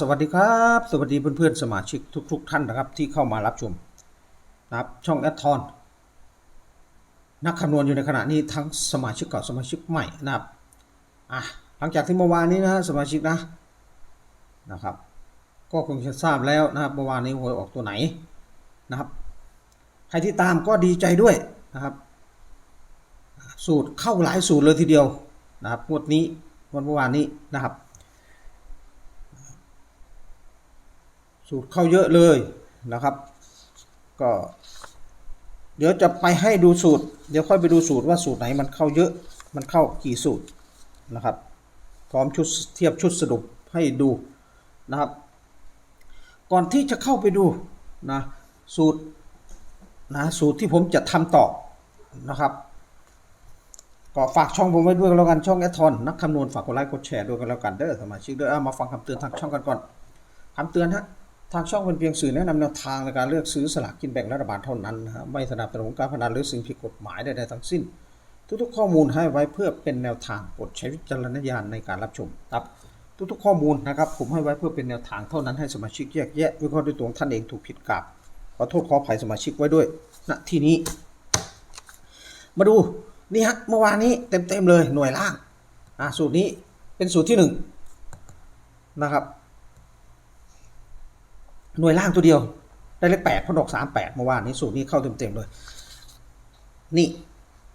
สวัสดีครับ สวัสดีเพื่อนๆสมาชิกทุกๆท่านนะครับที่เข้ามารับชมนะครับช่องแอดทอนนักคำนวณอยู่ในขณะนี้ทั้งสมาชิกเก่าสมาชิกใหม่นะครับอะหลังจากที่เมื่อวานนี้นะสมาชิกนะนะครับ ก็คงจะทราบแล้วนะครับเมื่อวานนี้หวยออกตัวไหนนะครับ ใครที่ตามก็ดีใจด้วยนะครับ สูตรเข้าหลายสูตรเลยทีเดียวนะครับงวดนี้งวดเมื่อวานนี้นะครับ สูตรเข้าเยอะเลยนะครับ ก็ เดี๋ยวจะไปให้ดูสูตร เดี๋ยวค่อยไปดูสูตรว่าสูตรไหนมันเข้าเยอะมันเข้ากี่สูตรนะครับ พร้อมชุดเทียบชุดสรุปให้ดูนะครับ ก่อนที่จะเข้าไปดูนะสูตรนะสูตรที่ผมจะทำต่อนะครับก็ฝากช่องผมไว้ด้วยกันแล้วกันช่องแอทอนนักคำนวณฝากกดไลค์กดแชร์ด้วยกันแล้วกันเด้อสมาชิกเด้อมาฟังคำเตือนทางช่องกันก่อนคำเตือนฮะ ทางช่องเป็นเพียงสื่อแนะนำแนวทางในการเลือกซื้อสลากกินแบ่งรัฐบาลเท่านั้นนะฮะไม่สนับสนุนการพนันหรือสิ่งผิดกฎหมายใดๆทั้งสิ้น ทุกๆ ข้อมูลให้ไว้เพื่อเป็นแนวทางโปรดใช้วิจารณญาณในการรับชมครับทุกๆ ข้อมูลนะครับผมให้ไว้เพื่อเป็นแนวทางเท่านั้นให้สมาชิกแยกแยะวิเคราะห์ด้วยตัวของท่านเองถูกผิดกับขอโทษขออภัยสมาชิกไว้ด้วยณที่นี้ มาดูนี่ฮะเมื่อวานนี้เต็มๆเลยหน่วยล่างอะสูตรนี้เป็นสูตรที่หนึ่งนะครับ หน่วยล่างตัวเดียว ได้เลขแปดพอดอกสามแปดเมื่อวานนี้สูตรนี้เข้าเต็มๆเลย นี่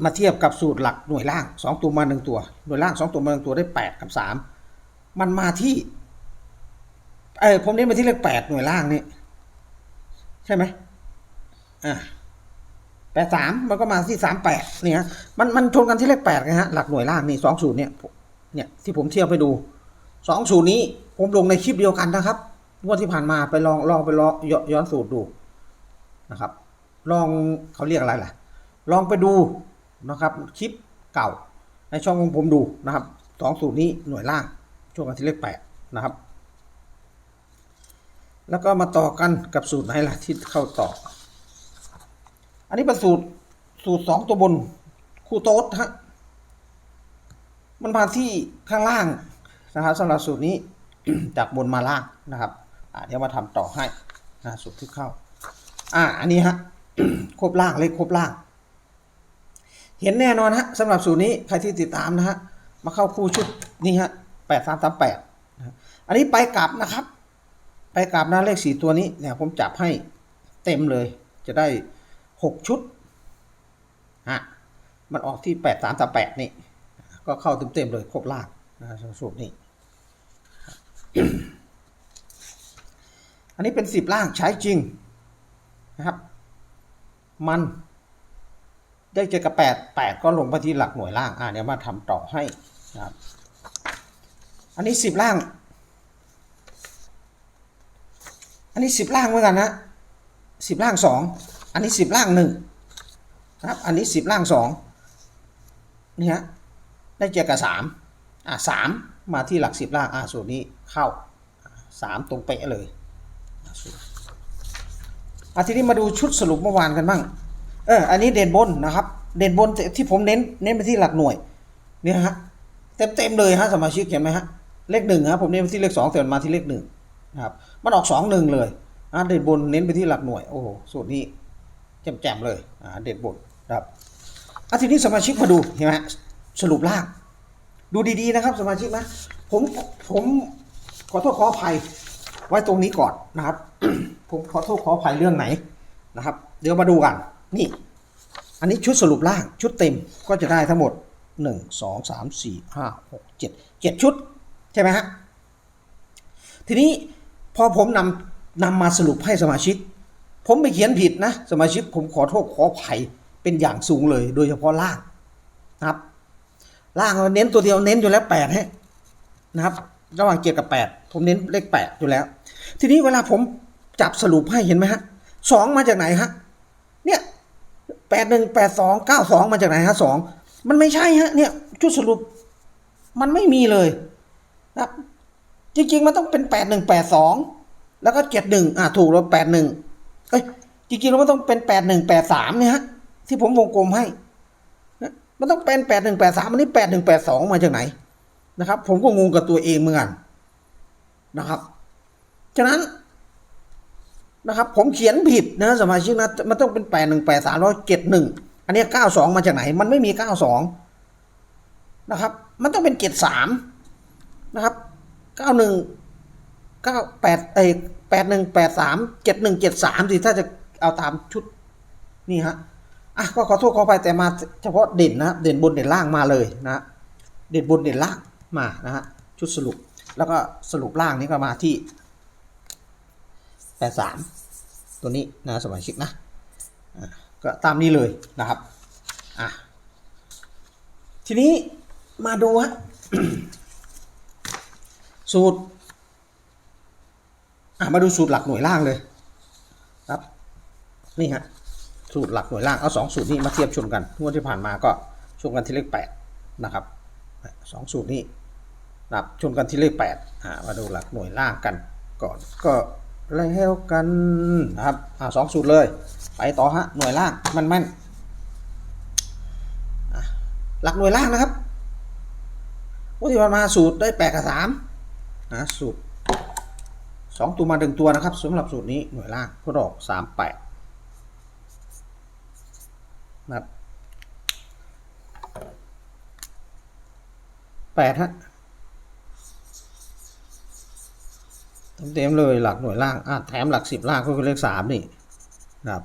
มาเทียบกับสูตรหลักหน่วยล่างสองตัวมาหนึ่งตัว หน่วยล่างสองตัวมาหนึ่งตัวได้แปดกับสามมันมาที่ เออผมเน้นมาที่เลขแปดหน่วยล่างนี่ใช่ไหมอ่าแปดสามมันก็มาที่สามแปดเนี่ยฮะมันมันชนกันที่เลขแปดไงฮะหลักหน่วยล่างนี่สองสูตรเนี่ยเนี่ยที่ผมเทียบไปดูสองสูตรนี้ผมลงในคลิปเดียวกันนะครับ งวดที่ผ่านมาไปลองลองไปลองย้อนย้อนสูตรดูนะครับ ลองเขาเรียกอะไรล่ะ ลองไปดูนะครับคลิปเก่าในช่องของผมดูนะครับสองสูตรนี้หน่วยล่างช่วงกันที่เลขแปดนะครับ แล้วก็มาต่อกันกับสูตรไหนล่ะที่เข้าต่อ อันนี้เป็นสูตรสูตรสองตัวบนคู่โต๊ดฮะมันมาที่ข้างล่างนะครับสำหรับสูตรนี้จากบนมาล่างนะครับ เดี๋ยวมาทำต่อให้นะสูตรที่เข้า อ่าอันนี้ฮะครบล่างเลขครบล่าง เห็นแน่นอนฮะสำหรับสูตรนี้ใครที่ติดตามนะฮะมาเข้าคู่ชุดนี่ฮะแปดสามสามแปดอันนี้ไปกลับนะครับ ไปกลับนะเลขสี่ตัวนี้เนี่ยผมจับให้เต็มเลย จะได้หกชุดฮะมันออกที่แปดสามสามแปดนี่ ก็เข้าเต็มๆเลยครบล่างนะสูตรนี้ นนี้เป็นสิบล่างใช้จริงนะครับ มันได้เจอกับแปดแปดก็ลงไปที่หลักหน่วยล่างอ่าเดี๋ยวมาทำต่อให้นะครับ อันนี้สิบล่าง อันนี้สิบล่างเหมือนกันนะสิบล่างสองอันนี้สิบล่างหนึ่งนะครับ อันนี้สิบล่างสองนี่ฮะได้เจอกับสามอ่าสามมาที่หลักสิบล่างอ่าสูตรนี้เข้าสามตรงเป๊ะเลย อะทีนี้มาดูชุดสรุปเมื่อวานกันบ้าง เออ อันนี้เด่นบนนะครับ เด่นบนที่ผมเน้น เน้นไปที่หลักหน่วย เนี่ยฮะ เต็มเต็มเลยฮะสมาชิกเห็นไหมฮะ เลขหนึ่งครับผมเน้นไปที่เลขสองแต่มันมาที่เลขหนึ่งนะครับ มันออกสองหนึ่งเลยอะเด่นบนเน้นไปที่หลักหน่วย โอ้โห สูตรนี้แจ่มๆเลย อ่า เด่นบนนะครับอะทีนี้สมาชิกมาดูเห็นไหมสรุปล่าง ดูดีๆนะครับ สมาชิกนะ ผม ผมขอโทษขออภัย ไว้ตรงนี้ก่อนนะครับ ผมขอโทษขออภัยเรื่องไหนนะครับ เดี๋ยวมาดูกัน นี่ อันนี้ชุดสรุปล่างชุดเต็มก็จะได้ทั้งหมดหนึ่งสองสามสี่ห้าหกเจ็ดเจ็ดชุด ใช่ไหมฮะ ทีนี้พอผมนำนำมาสรุปให้สมาชิก ผมไปเขียนผิดนะ สมาชิกผมขอโทษขออภัยเป็นอย่างสูงเลย โดยเฉพาะล่างนะครับ ล่างเราเน้นตัวเดียวเน้นอยู่แล้วแปดให้นะครับ ระหว่างเกียร์กับแปดผมเน้นเลขแปดอยู่แล้ว ทีนี้เวลาผมจับสรุปให้เห็นไหมฮะสองมาจากไหนฮะเนี่ยแปดหนึ่งแปดสองเก้าสองมาจากไหนฮะสองมันไม่ใช่ฮะเนี่ยชุดสรุปมันไม่มีเลยนะครับจริง ๆ มันต้องเป็นแปดหนึ่งแปดสองแล้วก็เจ็ดหนึ่งอ่าถูกแล้วแปดหนึ่งเอ้ยจริงๆแล้วมันต้องเป็นแปดหนึ่งแปดสามเนี่ยฮะที่ผมวงกลมให้นะมันต้องเป็นแปดหนึ่งแปดสามอันนี้แปดหนึ่งแปดสองมาจากไหนนะครับ ผมก็งงกับตัวเองเหมือนกันนะครับ ฉะนั้นนะครับผมเขียนผิดนะสมาชิกนะมันต้องเป็นแปดหนึ่งแปดสามร้อยเจ็ดหนึ่งอันนี้เก้าสองมาจากไหน มันไม่มีเก้าสองนะครับ มันต้องเป็นเจ็ดสามนะครับเก้าหนึ่งเก้าแปดเอแปดหนึ่งแปดสามเจ็ดหนึ่งเจ็ดสามสิถ้าจะเอาตามชุดนี่ฮะอะก็ขอโทษขอไปแต่มาเฉพาะเด่นนะเด่นบนเด่นล่างมาเลยนะเด่นบนเด่นล่างมานะฮะชุดสรุปแล้วก็สรุปล่างนี้ก็มาที่ แปดสามตัวนี้นะสมาชิกนะก็ตามนี้เลยนะครับอะทีนี้มาดูฮะสูตรอะมาดูสูตรหลักหน่วยล่างเลยครับนี่ฮะสูตรหลักหน่วยล่างเอาสองสูตรนี้มาเทียบชนกันงวดที่ผ่านมาก็ชนกันที่เลขแปดนะครับสองสูตรนี้นะครับชนกันที่เลขแปดอ่ามาดูหลักหน่วยล่างกันก่อนก็ แล้วกันนะครับอ่าสองสูตรเลย ไปต่อฮะหน่วยล่างมันมันหลักหน่วยล่างนะครับวดที่ผ่านมาสูตรได้แปดกับสามนะสูตรสองตัวมาหนึ่งตัวนะครับสำหรับสูตรนี้หน่วยล่างก็ดอกสามแปดนะครับแปดฮะ เต็มเลยหลักหน่วยล่างอะแถมหลักสิบล่างก็คือเลขสามนี่นะครับ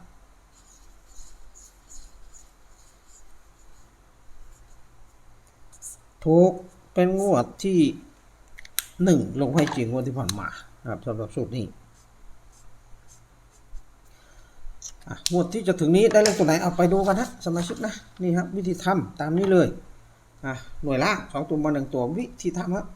ทุกเป็นงวดที่หนึ่งลงให้จริงงวดที่ผ่านมาครับสำหรับสูตรนี้งวดที่จะถึงนี้ได้เลขตัวไหนเอาไปดูกันฮะสมาชิกนะนี่ครับวิธีทำตามนี้เลยหน่วยล่างสองตัวมาหนึ่งตัววิธีทำครับ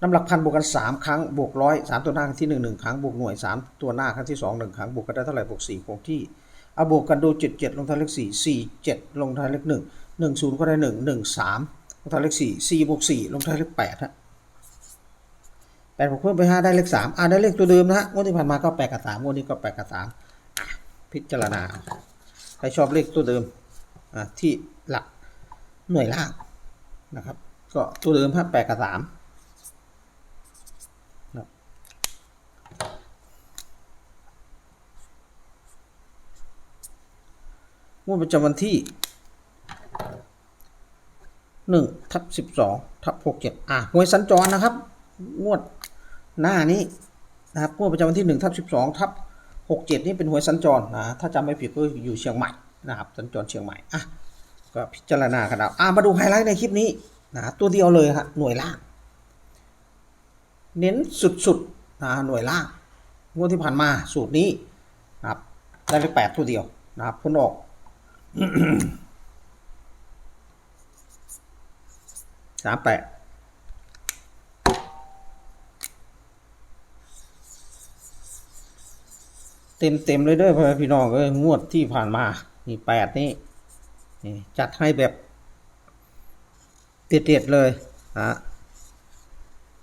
น้ำหลักพันบวกกัน 3 ครั้งบวกร้อยสามตัวหน้าครั้งที่ 1 1 ครั้งบวกหน่วย 3 ตัวหน้าครั้งที่ 2 1 ครั้งบวกกันได้เท่าไหร่บวก4คงที่เอาบวกกันดู7 7ลงท้ายเลขสี่สี่7ลงท้ายเลขหนึ่งหนึ่งศูนย์ก็ได้ 1 1 3 ลงท้ายเลขสี่สี่บวกสี่ลงท้ายเลขแปดฮะแปดบวกเพิ่มไป5ได้เลข3อ่าได้เลขตัวเดิมนะฮะงวดที่ผ่านมาก็8กับ3งวดนี้ก็8กับ3พิจารณาใครชอบเลขตัวเดิมอ่าที่หลักหน่วยล่างนะครับ ก็ตัวเดิมฮะดกับ3 งวดประจำวันที่หนึ่งทับสิบสองทับหกเจ็ดอะหวยสัญจรนะครับ งวดหน้านี้นะครับงวดประจำวันที่หนึ่งทับสิบสองทับหกเจ็ดนี่เป็นหวยสัญจรนะถ้าจำไม่ผิดก็อยู่เชียงใหม่นะครับสัญจรเชียงใหม่อะก็พิจารณากันเอาอะมาดูไฮไลท์ในคลิปนี้นะตัวเดียวเลยฮะหน่วยล่าง เน้นสุดๆนะหน่วยล่างงวดที่ผ่านมาสูตรนี้นะครับได้เลขแปดตัวเดียวนะครับพ้นออก สามแปดเต็มเต็มเลยเด้อพ่อแม่พี่น้องเอ้ยงวดที่ผ่านมา นี่แปดนี่นี่จัดให้แบบเด็ดๆเลยนะ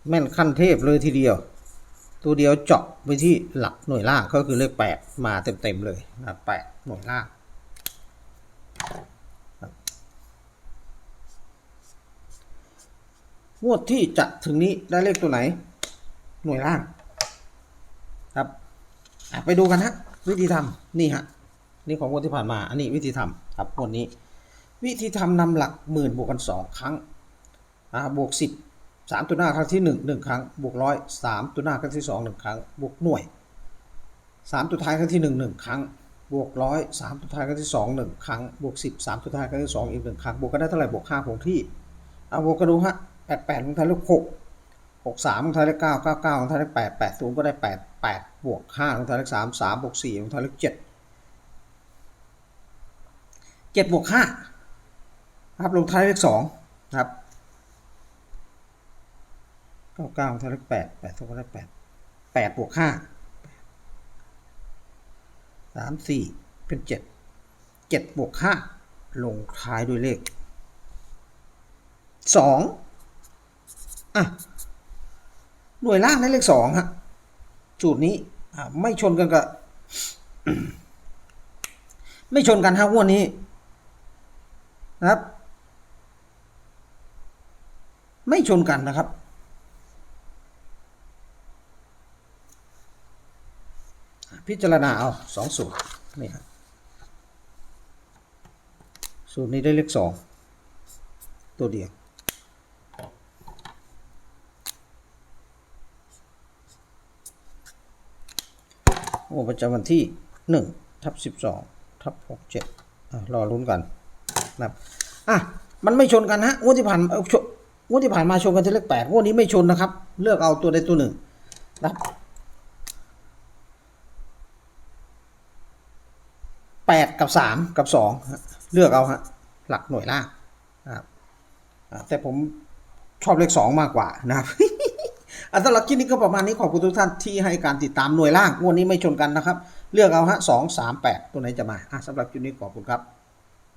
แม่นขั้นเทพเลยทีเดียว ตัวเดียวเจาะไปที่หลักหน่วยล่างก็คือเลขแปดมาเต็มๆเลยนะแปดหน่วยล่างครับ งวดที่จะถึงนี้ได้เลขตัวไหน หน่วยล่าง ครับไปดูกันฮะวิธีทำนี่ฮะนี่ของงวดที่ผ่านมา อันนี้วิธีทำครับงวดนี้ วิธีทำนำหลักหมื่นบวกกันสองครั้งอ่าบวกสิบสามตัวหน้าครั้งที่หนึ่งหนึ่งครั้ง บวกร้อยสามตัวหน้าครั้งที่สองหนึ่งครั้ง บวกหน่วยสามตัวท้ายครั้งที่หนึ่งหนึ่งครั้ง บวกร้อยสามตัวท้ายครั้งที่สองหนึ่งครั้ง บวกสิบสามตัวท้ายครั้งที่สองอีกหนึ่งครั้ง บวกกันได้เท่าไหร่บวกห้าคงที่เอาบวกกันดูฮะ ดแปดลงท้ายเลขหกหกสามลงท้ายเลขเก้าเก้าเก้าลงท้ายเลขแปดแปดศูนย์ก็ได้แปดแปดบวกห้าลงท้ายเลขสามสามบวกสี่ลงท้ายเลขเจ็ดเจ็ดบวกห้าครับลงท้ายเลขสองครับเก้าเก้าลงท้ายเลขแปดแปดศูนย์ก็ได้แปดแปดบวกห้าสามสี่เป็นเจ็ดเจ็ดบวกห้าลงท้ายด้วยเลขสอง อะหน่วยล่างได้เลขสองฮะสูตรนี้อ่าไม่ชนกันกับไม่ชนกันฮะงวดนี้ นะครับ ไม่ชนกันนะครับพิจารณาเอาสองสูตรนี่ครับสูตรนี้ได้เลขสองตัวเดียว โอ้ประจำวันที่หนึ่งทับสิบสองทับหกเจ็ดอะรอลุ้นกันนะครับอะมันไม่ชนกันฮะงวดที่ผ่านงวดที่ผ่านมาชนกันที่เลขแปดงวดนี้ไม่ชนนะครับ เลือกเอาตัวใดตัวหนึ่งนะครับแปดกับสามกับสองเลือกเอาฮะหลักหน่วยล่างนะครับแต่ผมชอบเลขสองมากกว่านะครับ อันสำหรับคลิปนี้ก็ประมาณนี้ขอบคุณทุกท่านที่ให้การติดตามหน่วยล่างงวดนี้ไม่ชนกันนะครับ เลือกเอาฮะสองสามแปดตัวไหนจะมาอะสำหรับคลิปนี้ขอบคุณครับ